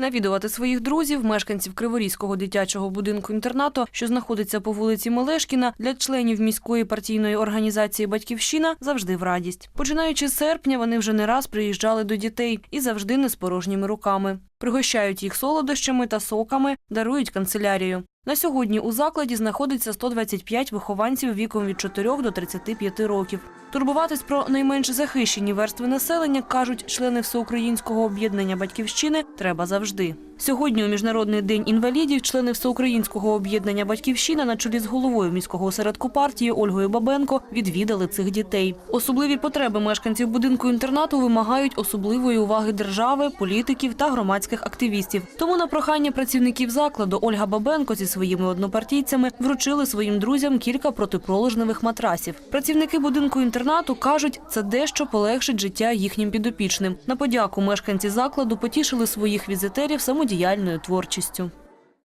Навідувати своїх друзів, мешканців Криворізького дитячого будинку інтернату, що знаходиться по вулиці Мелешкіна, для членів міської партійної організації Батьківщина завжди в радість. Починаючи з серпня, вони вже не раз приїжджали до дітей і завжди не з порожніми руками. Пригощають їх солодощами та соками, дарують канцелярію. На сьогодні у закладі знаходиться 125 вихованців віком від 4 до 35 років. Турбуватись про найменш захищені верстви населення, кажуть члени Всеукраїнського об'єднання Батьківщини, треба завжди. Сьогодні, у Міжнародний день інвалідів, члени Всеукраїнського об'єднання Батьківщина на чолі з головою міського осередку партії Ольгою Бабенко відвідали цих дітей. Особливі потреби мешканців будинку інтернату вимагають особливої уваги держави, політиків та громадських активістів. Тому на прохання працівників закладу Ольга Бабенко зі своїми однопартійцями вручили своїм друзям кілька протипролежневих матрасів. Працівники будинку інтернату кажуть, це дещо полегшить життя їхнім підопічним. На подяку мешканці закладу потішили своїх візитерів самодіяльною творчістю.